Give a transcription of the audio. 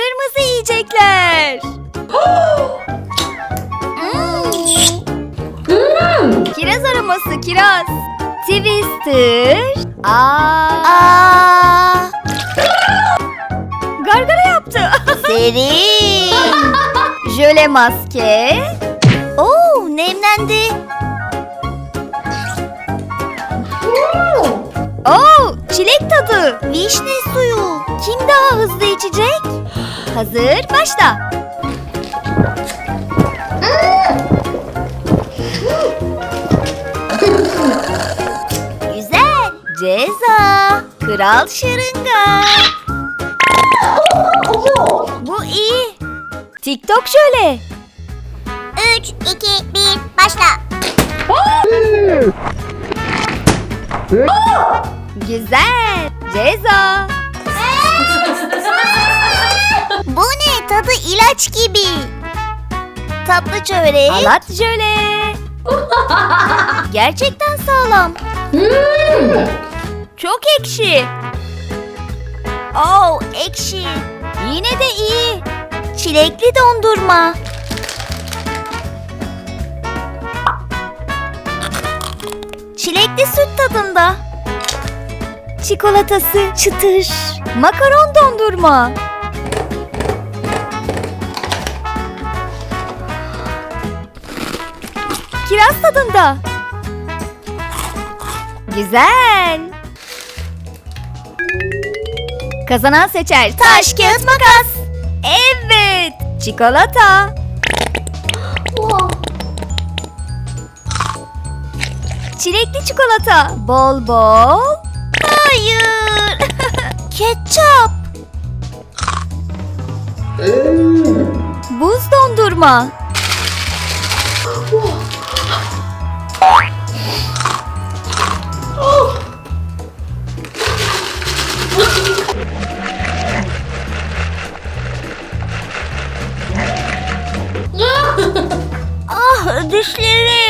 Kırmızı yiyecekler. Kiraz aroması kiraz. Twister. Aa. Aa, Gargara yaptı. serin. Jöle maske. Oo, nemlendi. Oo, çilek tadı. Vişne suyu. Hazır, başla. Güzel. Ceza. Kral şırınga. Bu iyi. TikTok şöyle. 3, 2, 1, başla. Güzel. Ceza. Tatlı çörek. Alat jöle. Gerçekten sağlam. Çok ekşi. Oo, ekşi. Yine de iyi. Çilekli dondurma. Çilekli süt tadında. Çikolatası çıtır. Makaron dondurma. Kiraz tadında. Güzel. Kazanan seçer. Taş, kağıt, makas. Evet. Çikolata. Çilekli çikolata. Bol bol. Hayır. Ketçap. Buz dondurma. Ah dişlerim. Bay bay.